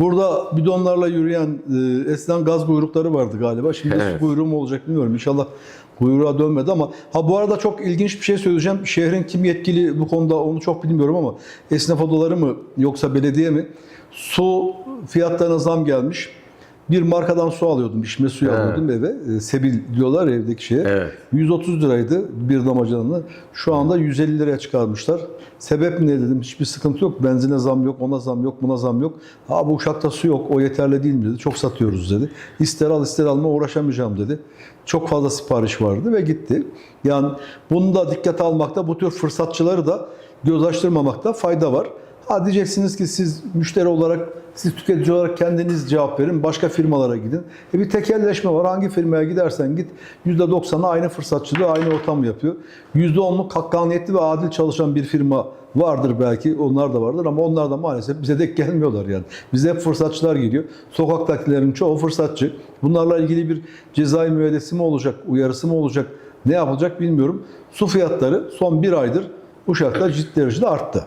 Burada bidonlarla yürüyen e, eskiden gaz kuyrukları vardı galiba. Şimdi Evet. su kuyruğu mu olacak bilmiyorum. İnşallah kuyruğa dönmedi ama ha bu arada çok ilginç bir şey söyleyeceğim. Şehrin kim yetkili bu konuda onu çok bilmiyorum ama esnaf odaları mı yoksa belediye mi? Su fiyatlarına zam gelmiş. Bir markadan su alıyordum, içme suyu Evet. alıyordum eve. E, Sebil diyorlar evdeki şeye. Evet. 130 liraydı bir damacanını. Şu anda 150 liraya çıkarmışlar. Sebep ne dedim? Hiçbir sıkıntı yok. Benzine zam yok, ona zam yok, buna zam yok. Ha bu uşakta su yok, o yeterli değil mi dedi. Çok satıyoruz dedi. İster al ister alma uğraşamayacağım dedi. Çok fazla sipariş vardı ve gitti. Yani bunu da dikkate almakta, bu tür fırsatçıları da göz açtırmamakta fayda var. Ha diyeceksiniz ki siz müşteri olarak, siz tüketici olarak kendiniz cevap verin. Başka firmalara gidin. E bir tekelleşme var. Hangi firmaya gidersen git %90'ı aynı fırsatçılığı aynı ortam yapıyor. %10'luk hakkaniyetli ve adil çalışan bir firma vardır belki. Onlar da vardır ama onlar da maalesef bize denk gelmiyorlar yani. Bize hep fırsatçılar geliyor. Sokaktakilerin çoğu fırsatçı. Bunlarla ilgili bir cezai müeyyidesi mi olacak, uyarısı mı olacak, ne yapılacak bilmiyorum. Su fiyatları son bir aydır Uşak'ta ciddi derecede arttı.